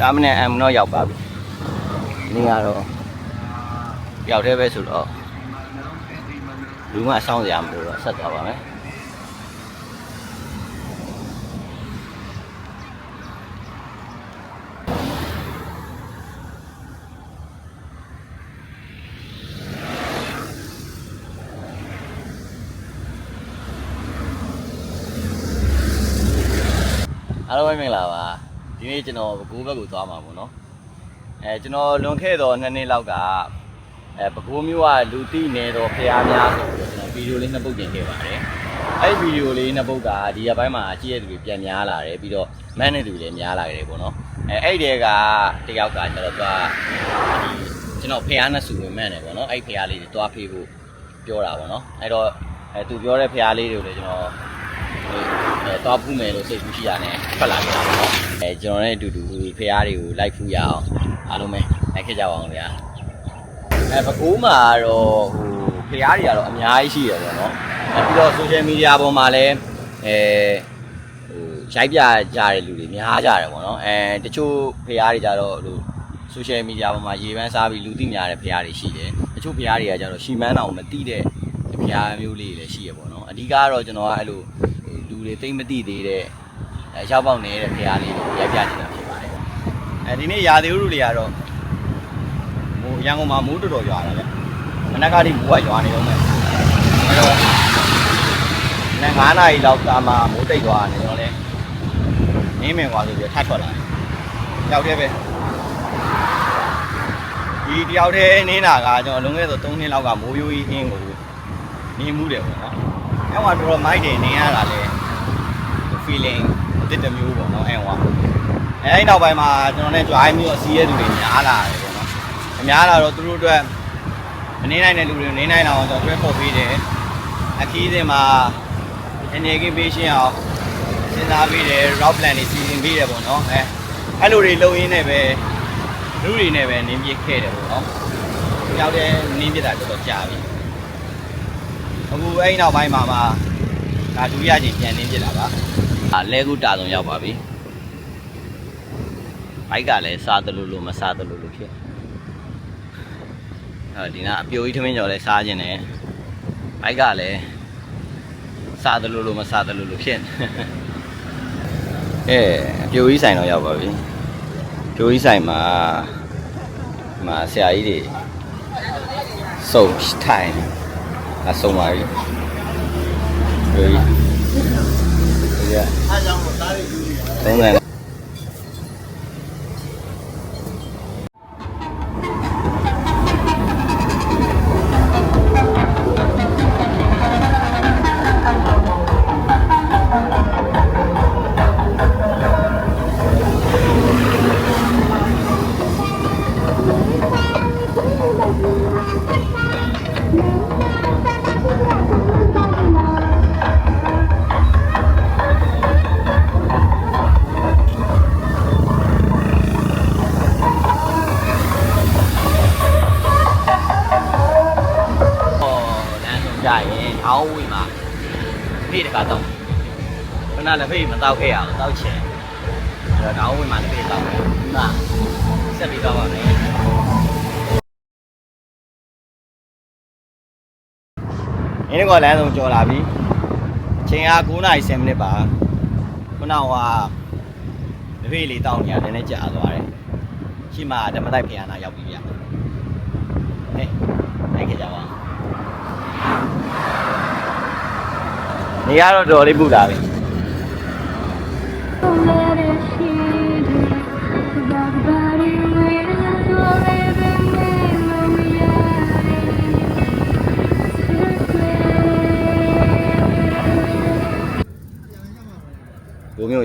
ဒါမနဲ့အမ်တော့ရောက်ပါပြီဒီနေ့ကတော့ရောက်သေးပဲဆိုတော့လူမအဆောင်စရာမလိုတော့ဆက်သွားပါမယ်အားလုံးပဲမင်္ဂလာပါ ဒီနေ့ကျွန်တော်ဘကိုးဘက်ကိုသွားမှာပေါ့နော်အဲကျွန်တော်လွန်ခဲ့တော့နှစ်နှစ်လောက်ကအဲဘကိုးမျိုးကလူတိနေတော့ဖျားများဆိုပြီးတော့ကျွန်တော်ဗီဒီယိုလေးနှစ်ပုတ်တင်ခဲ့ပါတယ်အဲ့ဒီဗီဒီယိုလေးနှစ်ပုတ်ကဒီရက်ပိုင်းမှာကြည့်ရတဲ့သူတွေပြန်များလာတယ်ပြီးတော့မန်တဲ့သူတွေလည်းများလာတယ်ပေါ့နော်အဲအဲ့ဒီတည်းကတယောက်ကကျွန်တော်ကဒီကျွန်တော်ဖျားနဲ့စုဝင်မှန်းတယ်ပေါ့နော်အဲ့ဖျားလေးတွေတွားဖေးဖို့ပြောတာပေါ့နော်အဲ့တော့အဲသူပြောတဲ့ဖျားလေးတွေကိုလည်းကျွန်တော် အဲတော့ဖူးမယ်လို့စိတ်ကူးရှိရတယ်ထွက်လာကြတာပေါ့နော်အဲကျွန်တော်နဲ့အတူတူဖះတွေကိုလိုက်ဖူးရအောင်အားလုံးပဲလိုက်ခဲ့ကြပါအောင်ဗျာအဲပကိုးမှာတော့ဟိုဖះတွေကတော့အများကြီးရှိရပေါ့နော်အဲပြီးတော့ social media ပေါ်မှာလည်းအဲဟိုရိုက်ပြကြတဲ့လူတွေများကြတယ်ပေါ့နော်အဲတချို့ဖះတွေကြတော့ဟို social media ပေါ်မှာရေပန်းစားပြီးလူသိများတဲ့ဖះတွေရှိတယ်တချို့ဖះတွေကကြတော့ရှီမန်းအောင်မသိတဲ့ဖះမျိုးလေးတွေလည်းရှိရပေါ့နော်အဓိကကတော့ကျွန်တော်ကအဲ့လို လူတွေသိမ့်မသိသေးတဲ့အဲရောက်ပေါက်နေတဲ့ဖရားလေးကိုရိုက်ပြနေတာဖြစ်ပါတယ်။အဲဒီနေ့ရာသီဥတုတွေကတော့ဟိုရန်ကုန်မှာမိုးတော်တော်ရွာတာဗျ။မနက်ကတည်းကမိုးကရွာနေတော့မယ်။အဲတော့နင်9နာရီလောက်ကာမှမိုးတိတ်သွားတယ်ကျွန်တော်လည်းနင်းမင်ကွာဆိုပြီးထပ်ထွက်လာတယ်။ရောက်တယ်ပဲ။ဒီတယောက်တည်းနင်းတာကကျွန်တော်လွန်ခဲ့သော3နှစ်လောက်ကမိုးရိုးကြီးအင်းကိုနင်းမှုတယ်ပေါ့နော်။အဲဟိုတော်တော်မိုက်တယ်နင်းရတာလည်း feeling အတစ်တစ်မျိုးပေါ့နော်အဲဟိုကအဲအဲ့နောက်ပိုင်းမှာကျွန်တော်နဲ့ join မျိုးအစီးရဲသူတွေများလာတယ်ပေါ့နော်အများလာတော့သူတို့အတွက်မနေနိုင်တဲ့လူတွေနေနိုင်အောင်ကျွန်တော်တွဲပို့ပေးတယ်အခီးစဉ်မှာ energy patient အောင်စဉ်းစားပေးတယ် route plan တွေစီစဉ်ပေးတယ်ပေါ့နော်အဲအဲ့လိုတွေလုပ်ရင်းနဲ့ပဲလူတွေနဲ့ပဲနင်းပြခဲ့တယ်ပေါ့နော်ကြောက်တဲ့နင်းပြတာတော်တော်ကြာပြီအခုအဲ့နောက်ပိုင်းမှာမှာဒါဒုတိယကြိမ်ပြန်နင်းပြတာပါအာ လဲကူတာဆုံးရောက်ပါပြီဘိုက်ကလည်းစားတယ်လို့လို့မစားတယ်လို့လို့ဖြစ်အဲဒီနာအပြိုကြီးထမင်းကျော်လဲစားခြင်းတယ်ဘိုက်ကလည်းစားတယ်လို့လို့မစားတယ်လို့လို့ဖြစ်အဲအပြိုကြီးဆိုင်တော့ရောက်ပါပြီပြိုကြီးဆိုင်မှာဒီမှာဆရာကြီးတွေစုံထိုင်အဆုံးပါပြီပြိုကြီး ဒီက လည်းဖေးမတော့ခဲ့ရအောင်တောက်ချင်အဲ့တော့အောင်းဝေးမှာလည်းဖေးတော့မယ်ဒီမှာဆက်ပြီးတော့ပါမယ်အင်းကလမ်းဆုံးကြော်လာပြီအချိန်က9:10မိနစ်ပါခုနကတဖေးလေးတောင်းနေရတယ်နည်းနည်းကြာသွားတယ်ရှိမှဓမ္မတိုက်ဖျာနာရောက်ပြီဗျဟဲ့လိုက်ခဲ့ကြပါဦးနေရတော့တော်လေးပူလာပြီ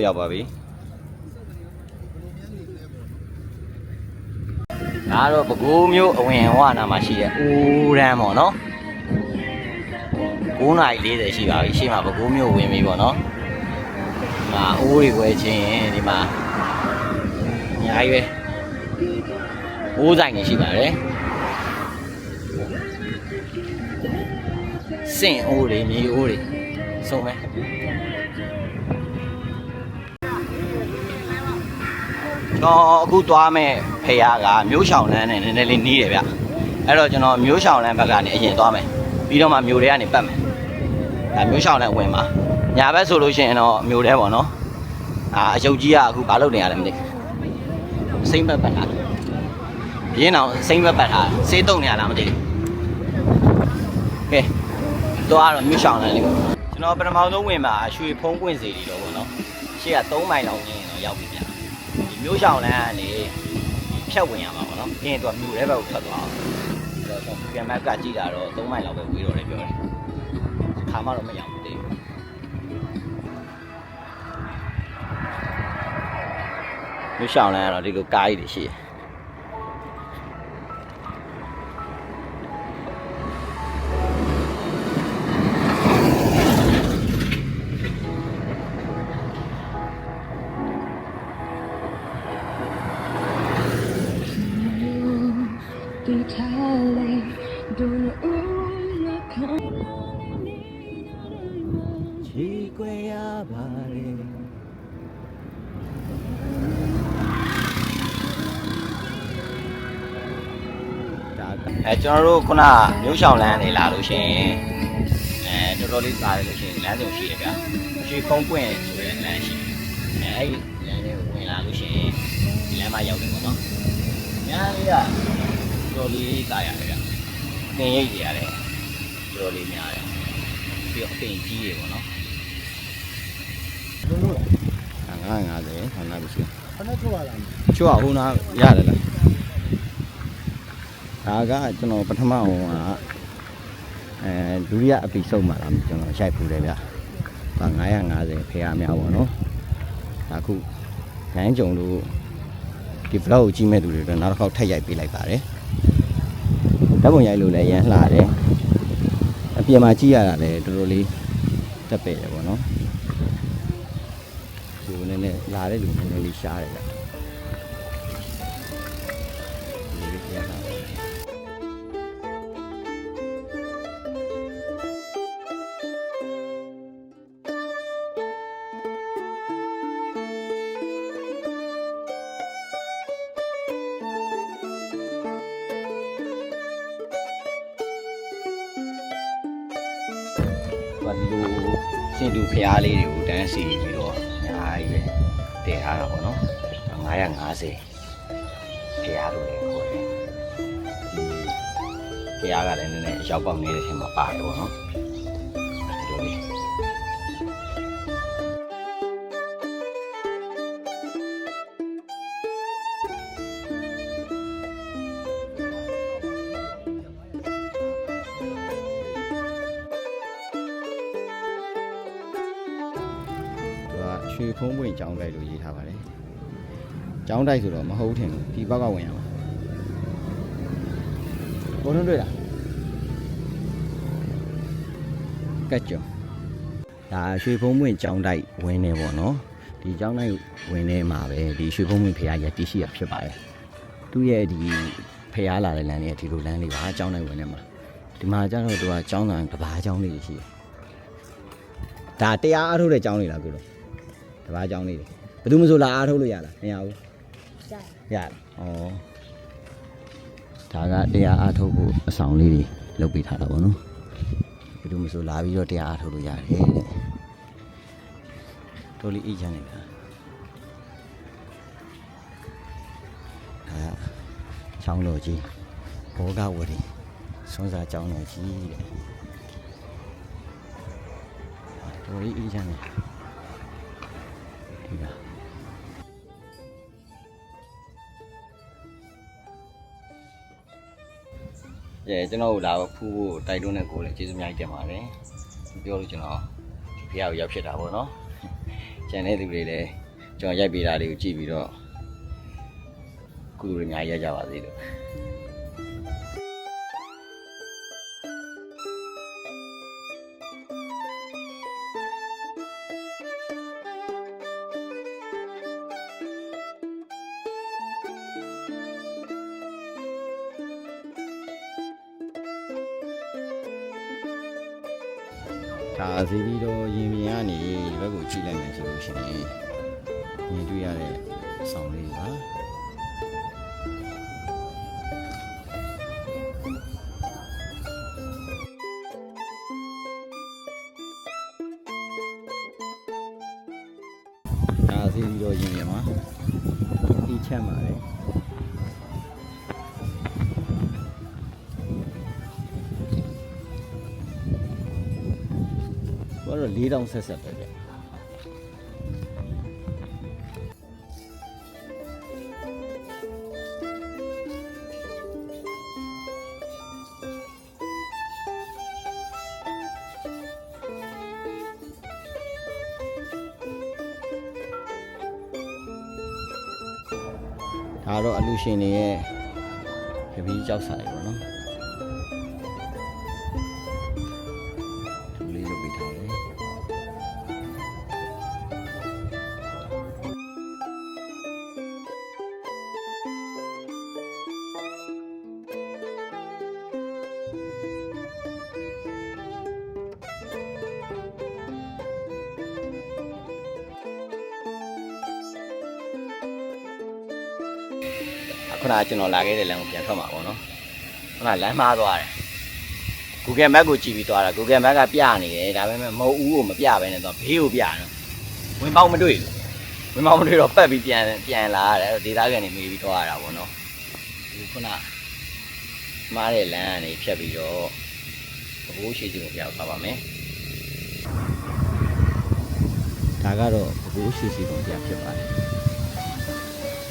reality. ဘိုးမျိုးရောက်ပါပြီဒါကတော့ပဲခူးမျိုးအဝင်ဝနာမှာရှိတဲ့ဦးရန်ပေါ့နော်9:40ရှိပါပြီရှေ့မှာပဲခူးမျိုးဝင်ပြီပေါ့နော်ဒီမှာအိုးတွေခွဲချင်းဒီမှာအများကြီးပဲအိုးဆိုင်နေရှိပါတယ်စင့်အိုးတွေမြေအိုးတွေစုံမယ် ကျွန်တော်အခုသွားမဲ့ဖះကမျိုးရှောင်လန်းနဲ့နည်းနည်းလေးနီးတယ်ဗျအဲ့တော့ကျွန်တော်မျိုးရှောင်လန်းဘက်ကနေအရင်သွားမယ်ပြီးတော့မှမျိုးတွေကနေပတ်မယ်ဒါမျိုးရှောင်လန်းဝင်မှာညာဘက်ဆိုလို့ရှိရင်တော့မျိုးတွေပေါ့နော်အာအယုတ်ကြီးကအခုဘာလုပ်နေရလဲမသိဘူးစိမ့်ဘက်ပတ်တာပြင်းအောင်စိမ့်ဘက်ပတ်တာစေးတုံနေရလားမသိဘူးကဲသွားတော့မျိုးရှောင်လန်းလေးကျွန်တော်ပထမဆုံးဝင်မှာရွှေဖုံးပွင့်စီတွေတော့ပေါ့နော်ရှေ့က3မိုင်လောက်ရင်းတော့ရောက်ပြီဗျဒီ မျိုးရှောင်လန်းကနေဖြတ်ဝင်ရမှာပေါ့နော်။ပြီးရင်သူကမြို့ထဲဘက်ကိုထွက်သွားအောင်။အဲ့တော့ပြန်မက်ကကြည့်တာတော့3မိုင်လောက်ပဲဝေးတော့တယ်ပြောတယ်။ခါမှတော့မရဘူးတည်း။မျိုးရှောင်လန်းကတော့ဒီလိုကားကြီးတွေရှိတယ် ချီကွယ်ရပါတယ်ဒါကအဲကျွန်တော်တို့ခုနမျိုးရှောင်လန်းနေလာလို့ရှိရင်အဲတော်တော်လေးစားရလို့ရှိရင်လမ်းစုံရှိရဗျာရွှေဖုံးပွင့်ဆိုတဲ့လမ်းရှိတယ်အဲအဲ့ဒီလမ်းလေးကိုဝင်လာလို့ရှိရင်ဒီလမ်းမှာရောက်တယ်ပေါ့နော်ညာလေးကတော်တော်လေးစားရတယ်ဗျာသင်ရိပ်ကြရတယ်တော်တော်လေးများတယ်ပြီးတော့အပင်ကြီးရေပေါ့နော် လုံးလို့လား950ဆန္ဒမရှိခဏထုတ်ရလားချွတ်အောင်နာရတယ်လားဒါကကျွန်တော်ပထမအောင်ကအဲဒုတိယအပီဆုံးမှာလားကျွန်တော်ရိုက်ဖူးတယ်ဗျဒါ950ဖေရမြောက်ပါနော်ဒါခုရန်ကြုံလို့ဒီ vlog ကိုကြည့်မဲ့သူတွေတော့နောက်တစ်ခေါက်ထပ်ရိုက်ပေးလိုက်ပါတယ်ဓာတ်ပုံရိုက်လို့လည်းရန်လှတယ်အပြင်မှာကြည့်ရတာလည်းတော်တော်လေးတက်ပဲ့တယ်ပေါ့နော်ဒီနည်းနည်း လာတဲ့လူနည်းနည်းလေးရှားတယ်ဗျဒီလိုပြန်လာတယ်ဘာဒီလိုရှင်သူဖျားလေးတွေကိုတန်းစီပြီးတော့အများကြီးပဲ တည်ထားတာပေါ့နော်950ဖះလို့လည်းခေါ်တယ်ဖះကလည်းနည်းနည်းအရောက်ပေါက်နေတဲ့ထင်မှာပါတယ်ပေါ့နော် ကရွှေဖုံးပွင့်ကြောင်းတိုက်လို့ရေးထားပါတယ်ကျောင်းတိုက်ဆိုတော့မဟုတ်ထင်ဘူးဒီဘက်ကဝင်ရမှာဘုံတွန်းတွေ့လားကတ်ကျော်ဒါရွှေဖုံးပွင့်ကျောင်းတိုက်ဝင်နေပေါ့နော်ဒီကျောင်းတိုက်ဝင်နေမှာပဲဒီရွှေဖုံးပွင့်ဖရားရတည်ရှိရဖြစ်ပါတယ်သူ့ရဲ့ဒီဖရားလာတဲ့လမ်းလေးကဒီလိုလမ်းလေးပါကျောင်းတိုက်ဝင်နေမှာဒီမှာကျတော့သူကကျောင်းသားတဘာကျောင်းလေးရှိတယ်ဒါတရားအားထုတ်တဲ့ကျောင်းလေးလားပြောလို့တ ဘာကျောင်းလေးတွေဘယ်သူမှမဆိုလာအားထုတ်လို့ရလားမရဘူးရတယ်။ဩဒါကတရားအားထုတ်ဖို့အဆောင်လေးတွေလုပ်ပေးထားတာပေါ့နော်။ဘယ်လိုမဆိုလာပြီးတော့တရားအားထုတ်လို့ရတယ်တဲ့။တော်လေးအေးချမ်းနေတာ။ဒါကချောင်းတော်ကြီးဘောဂဝရီစွန်းစာချောင်းတော်ကြီးတဲ့။တော်လေးအေးချမ်းနေ ဒီကအဲကျွန်တော်တို့လာဖူးဖို့တိုက်တွန်းတဲ့ကိုလည်းကျေးဇူးအများကြီးတင်ပါတယ်ပြောလို့ကျွန်တော်ဒီဖះကိုရောက်ဖြစ်တာပေါ့နော်ကျန်တဲ့သူတွေလည်းကျွန်တော်ရိုက်ပေးတာတွေကိုကြည့်ပြီးတော့ကုသိုလ်တွေအများကြီးရကြပါစေလို့ ဒါစီပြီးတော့ရင်မြင်ကနေဒီဘက်ကိုကြည့်လိုက်မယ်ဆိုလို့ရှိရင်မြင်တွေ့ရတဲ့ဆောင်လေးပါ တောင်ဆက်ဆက်ပဲဗျဒါတော့အလူရှင်တွေရဲ့ခပီးကြောက်စာတွေပေါ့နော် ခုနကကျွန်တော်လာခဲ့တဲ့လမ်းကိုပြန်ထွက်မှာပေါ့နော်ခုနလမ်းမှားသွားတယ် Google Map ကိုကြည့်ပြီးသွားတာ Google Map ကပြနေတယ်ဒါပေမဲ့မဟုတ်ဦးကိုမပြဘဲနဲ့တော့ဘေးကိုပြတယ်ဝင်ပေါက်မတွေ့ဘူးဝင်ပေါက်မတွေ့တော့ပတ်ပြီးပြန်ပြန်လာရတယ်ဒေသခံတွေမေးပြီးသွားရတာပေါ့နော်ဒီခုနမှားတဲ့လမ်းကနေဖြတ်ပြီးတော့ဘိုးရှိစီကိုပြောက်သွားပါမယ်ဒါကတော့ဘိုးရှိစီကိုပြဖြစ်ပါတယ်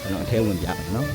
ကျွန်တော်အထဲဝင်ပြမယ်နော်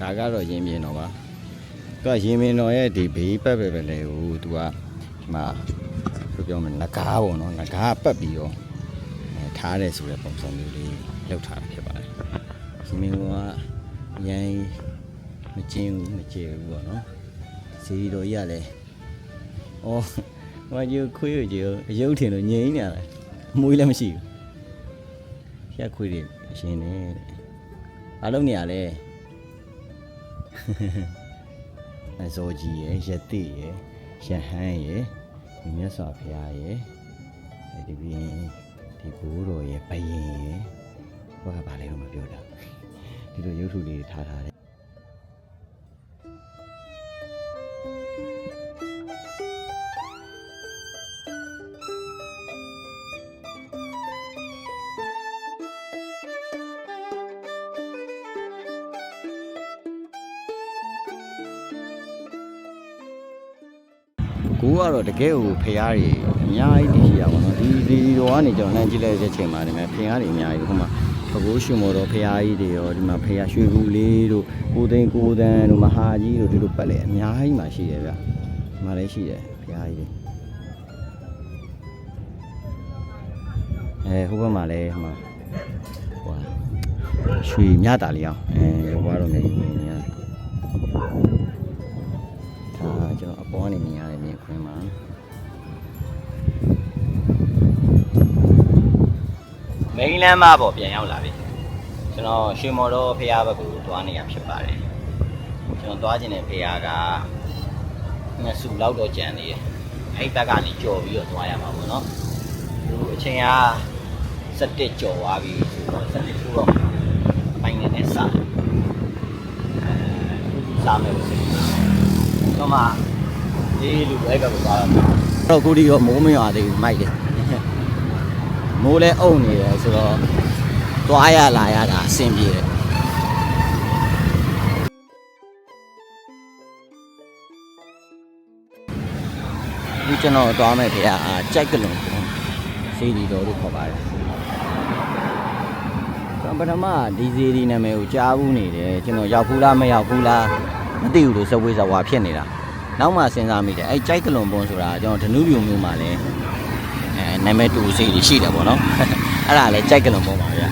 ဒါကတော့ရင်းမြင်တော့ပါသူကရင်းမြင်တော့ရဲ့ဒီဘေးပတ်ပဲပဲလေဟိုသူကဒီမှာဘယ်လိုပြောမလဲငကားပေါ့နော်ငကားပတ်ပြီးတော့အဲထားတယ်ဆိုတဲ့ပုံစံမျိုးလေးလောက်ထားတာဖြစ်ပါတယ်ရင်းမြင်ကရန်မကျင်းဘူးမကျေဘူးပေါ့နော်စီရီတော်ကြီးကလည်းအော်ဟိုကြီးခွေးရကြီးအယုတ်ထင်လို့ငြိမ်းနေရတယ်မွေးလည်းမရှိဘူးရက်ခွေးတွေအရှင်နေတဲ့အားလုံးနေရလဲ အဇောကြီးရယ်ရတိရယ်ရဟန်းရယ်ဒီမြတ်စွာဘုရားရယ်အဲဒီပြီးရင်ဒီဘိုးတော်ရယ်ဘယင်ရယ်ဟောကဘာလဲတော့မပြောတာဒီလိုရုပ်ထုလေးထားထားတယ် ကိုကတော့တကယ်ကိုဖရားကြီးအများကြီးတည်ရှိရပါတော့ဒီဒီတော်ကနေကျွန်တော်လှမ်းကြည့်လိုက်တဲ့ချိန်မှာဒီမှာဖရားကြီးအများကြီးဟိုမှာပကိုးရှင်မော်တော်ဖရားကြီးတွေရောဒီမှာဖရားရွှေကူလေးတို့ကိုသိန်းကိုတန်းတို့မဟာကြီးတို့ဒီလိုပတ်လေအများကြီးမှရှိတယ်ဗျဒီမှာလည်းရှိတယ်ဖရားကြီးတွေအဲဟိုဘက်မှာလည်းဟိုမှာဟိုရွှေမြတာလေးအောင်အဲရောဘွားတော်မြတ်ကြီးနေရတယ်ဒါကျွန်တော်အပေါ်ကနေမြင်ရတဲ့မြင်ခွင်းမှာ မိန်းလမ်းမပေါ်ပြန်ရောက်လာပြီကျွန်တော်ရွှေမော်တော်ဖះဘက်ကိုသွားနေရဖြစ်ပါတယ်ကျွန်တော်သွားခြင်းတဲ့ဖះကငါစုလောက်တော့ကြံနေတယ်အဲ့ဘက်ကနေကြော်ပြီးတော့သွားရမှာပေါ့နော်ဒီအချိန်က17ကြော်သွားပြီဆိုတော့17ခုတော့အပိုင်းနဲ့စတယ်အဲစားမယ်လို့စိတ်တော့မှဒီလူပဲကကိုသွားတာတော့ကိုဒီရောမိုးမရွာသေးဘူးမိုက်တယ် မိုးလဲအုံနေတယ်ဆိုတော့သွားရလာရတာအဆင်ပြေတယ်ဒီကျွန်တော်သွားမယ်ဖေအာကြိုက်ကလုံးစီဒီတော်လို့ခေါ်ပါတယ်ကျွန်တော်ပထမဒီစီဒီနာမည်ကိုကြားဘူးနေတယ်ကျွန်တော်ရောက်ဘူးလားမရောက်ဘူးလားမသိဘူးလို့စဝေးစဝါဖြစ်နေတာနောက်မှစဉ်းစားမိတယ်အဲ့ကြိုက်ကလွန်ပွန်ဆိုတာကျွန်တော်ဓနုပြူမျိုးမှာလဲအဲ နာမည်တူစီရှိတယ်ပေါ့နော်အဲ့ဒါလည်းကြိုက်ကလွန်ပွန်ပါဗျာ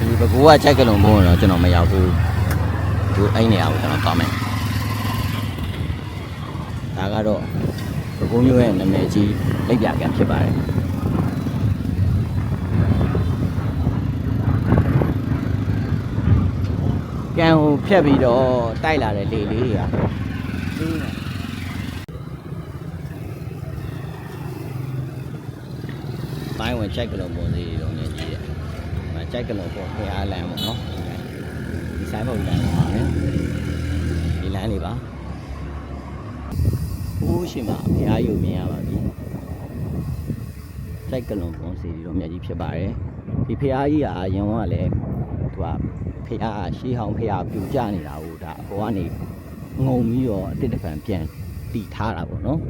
ဒီဘကူကကြိုက်ကလွန်ပွန်တော့ကျွန်တော်မရောက်ဘူးဒီအဲ့နေရာကိုကျွန်တော်သွားမယ်ဒါကတော့ဘကူမျိုးရဲ့နာမည်ကြီးလက်ပြကံဖြစ်ပါတယ်ကံကိုဖြတ်ပြီးတော့တိုက်လာတဲ့လေလေးတွေကပို င်းဝင်ချိုက်ကလုံးပုံစီတွေတော့နေကြီးတယ်။မချိုက်ကလုံးပုံခေအားလမ်းပေါ့နော်။ဒီဆိုင်ဘုတ်လမ်းပါမယ်။ဒီလမ်းလေးပါ။ဟိုးရှိမှဖရားယူမြင်ရပါပြီ။ချိုက်ကလုံးပုံစီတွေတော့မြတ်ကြီးဖြစ်ပါတယ်။ဒီဖရားကြီးကအရင်ကလည်းသူကဖះရှေးဟောင်းဖះပြူကြနေတာဟိုဒါအပေါ်ကနေငုံပြီးတော့အတစ်တစ်ဖန်ပြန်တီထားတာပေါ့နော်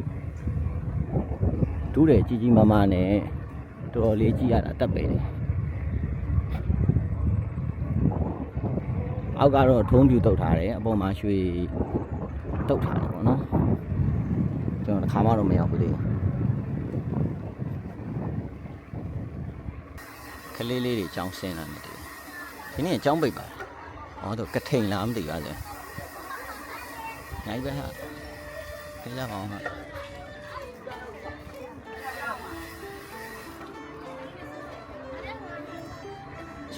တူးတယ်ကြီးကြီးမားမားနဲ့ တော်တော်လေးကြည့်ရတာတက်ပဲတယ်အောက်ကတော့ထုံးပြူတုတ်ထားတယ်အပေါ်မှာရွှေတုတ်ထားတယ်ပေါ့နော်ကျွန်တော်တစ်ခါမှတော့မရောက်ဘူးလေကလေးလေးတွေចောင်းဆင်းလာနေတယ်ဒီနေ့အကြောင်းပိတ်ပါဟောတော့ကထိန်လားမသိပါစေနိုင်ပဲဟာခဲရအောင်ဟာ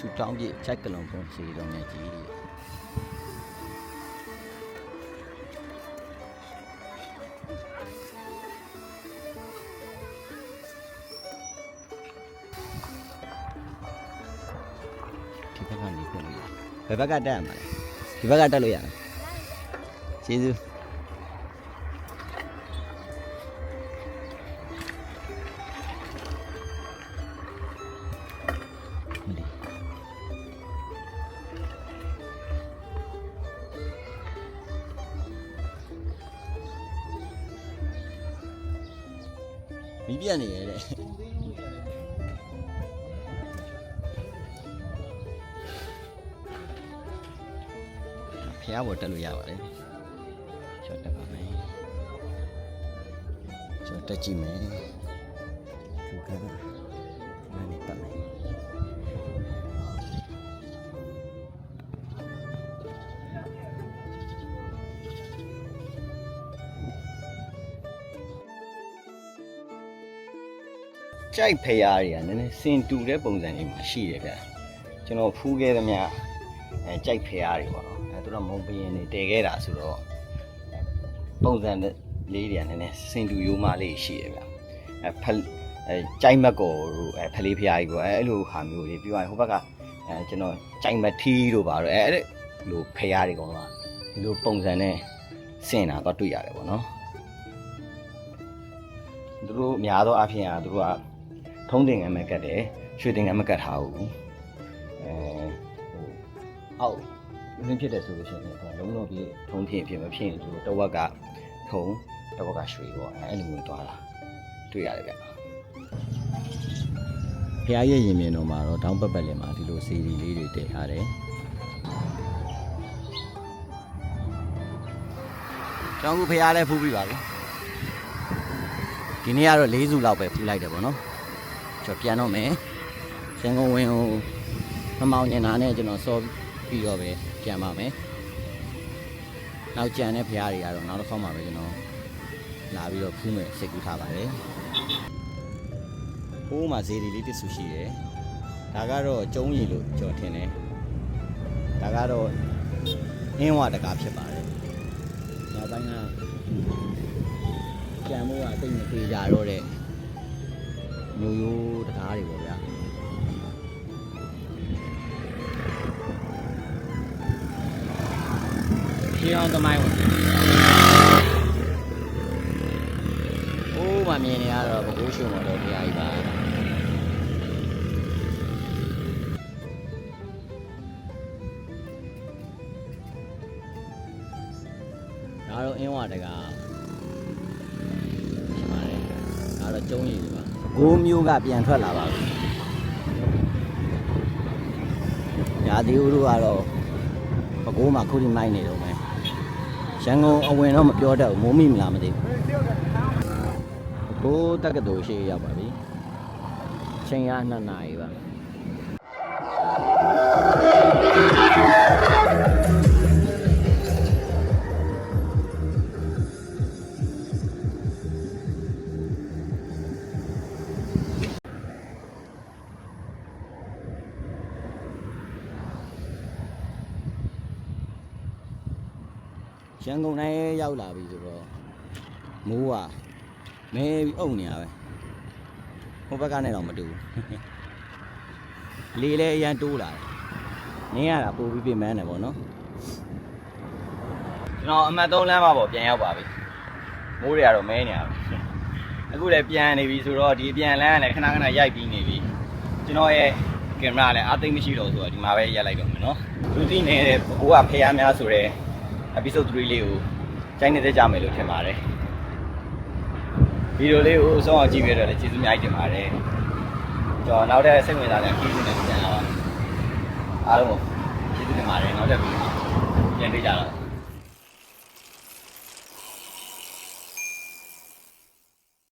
စူတောင်းပြချက်ကလုံးပုံစီလုံးနဲ့ကြီးတယ်ဒီဘက်ကနေပြလို့ရဘယ်ဘက်ကတက်ရမှာလဲဒီဘက်ကတက်လို့ရလားကျေးဇူး မီးပြတ်နေရတဲ့ဖျားပေါ်တက်လို့ရပါတယ်ကျော်တက်ပါမယ်ကျော်တက်ကြည့်မယ်သူကတော့ ကြိုက်ဖျားတွေကနည်းနည်းစင်တူတဲ့ပုံစံလေးမှာရှိတယ်ဗျကျွန်တော်ဖူးခဲ့သမျှအဲကြိုက်ဖျားတွေပေါ့နော်အဲသူတို့မုံပရင်တွေတည်ခဲ့တာဆိုတော့ပုံစံလေးတွေကနည်းနည်းစင်တူရိုးမလေးရှိရဗျအဲဖအဲကြိုက်မက်ကော်တို့အဲဖလေးဖျားကြီးပေါ့အဲအဲ့လိုဟာမျိုးတွေပြီးသွားရင်ဟိုဘက်ကအဲကျွန်တော်ကြိုက်မထီးတို့ပါတော့အဲအဲ့လိုဖျားတွေကောင်ကဒီလိုပုံစံနဲ့စင်တာတော့တွေ့ရတယ်ပေါ့နော်သူတို့အများသောအားဖြင့်อ่ะသူတို့က ထုံးတင်ငန်းမကတ်တယ်ရွှေတင်ငန်းမကတ်ထားဘူးအဲဟိုအောက်ရင်းဖြစ်တယ်ဆိုလို့ရှိရင်တော့လုံးလုံးပြီးထုံးဖြစ်ဖြစ်မဖြစ်ရင်သူတို့တစ်ဝက်ကထုံးတစ်ဝက်ကရွှေပေါ့အဲအဲ့လိုမျိုးသွားတာတွေ့ရတယ်ဗျဖះရဲ့ရင်မြင်တော့မှာတော့တောင်းပက်ပက်လေးမှာဒီလိုစီရီလေးတွေတည်ထားတယ်ကျောင်းကူဖះလည်းဖူးပြီးပါပြီဒီနေ့ကတော့၄စုလောက်ပဲဖူးလိုက်တယ်ပေါ့နော် ကျွန်တော်ပြန်တော့မယ်ရန်ကုန်ဝင်ဟိုမမောင်ညင်တာနဲ့ကျွန်တော်စောပြီးတော့ပဲပြန်ပါမယ်။နောက်ကြံတဲ့ဖရားတွေကတော့နောက်တစ်ခေါက်မှပဲကျွန်တော်လာပြီးတော့ဖူးမယ်စိတ်ကူးထားပါတယ်။ဟိုးမှာဈေးတွေလေးတစ်ဆူရှိတယ်။ဒါကတော့ကျုံးရည်လို့ကျွန်တော်ထင်တယ်။ဒါကတော့အင်းဝတကာဖြစ်ပါတယ်။နောက်ပိုင်းကကြံမိုးကအသိမသေးကြတော့တဲ့ မျိုးရိုးတကားတွေပေါ့ဗျာ။ရှင်းအောင်သမိုင်းဝင်အိုးမမြင်နေရတော့ဘကိုးရှင်မော်တော်ဖရာကြီးပါ မျိုးကပြန်ထွက်လာပါပြီညာဒီဦးတို့ကတော့ဘကိုးမှာခုထိမိုက်နေတော့မယ်ရန်ကုန်အဝင်တော့မပြောတတ်ဘူးမိုးမိမလားမသိဘူးဘိုးတက္ကသိုလ်ရှိရောက်ပါပြီချိန်ရ2နာရီပါ ရန်ကုန်တိုင်းရောက်လာပြီဆိုတော့မိုးကမဲပြီးအုပ်နေရပဲဟိုဘက်ကနေတော့မတူဘူးလေလည်းအရန်တိုးလာတယ်နင်းရတာပို့ပြီးပြင်မန်းတယ်ဗောနော်ကျွန်တော်အမှတ်3လမ်းမှာပေါ့ပြန်ရောက်ပါပြီမိုးတွေကတော့မဲနေရပြီအခုလည်းပြန်နေပြီဆိုတော့ဒီပြန်လမ်းကလည်းခဏခဏရိုက်ပြီးနေပြီကျွန်တော်ရဲ့ကင်မရာလည်းအသိမရှိတော့ဆိုတော့ဒီမှာပဲရိုက်လိုက်တော့မယ်နော်လူသိနေတဲ့ဘိုးကဖះများဆိုတဲ့ episode 3လေးကိုကြိုင်းနေတဲ့ကြမယ်လို့ထင်ပါတယ်ဗီဒီယိုလေးကိုအဆုံးအောင်ကြည့်ပြရတော့လည်းကျေးဇူးအများကြီးတင်ပါတယ်ကျွန်တော်နောက်တဲ့စိတ်ဝင်စားတဲ့ video နဲ့ပြန်လာပါအားလုံးကိုကျေးဇူးတင်ပါတယ်နောက်တဲ့ဗီဒီယိုပြန်တွေ့ကြတော့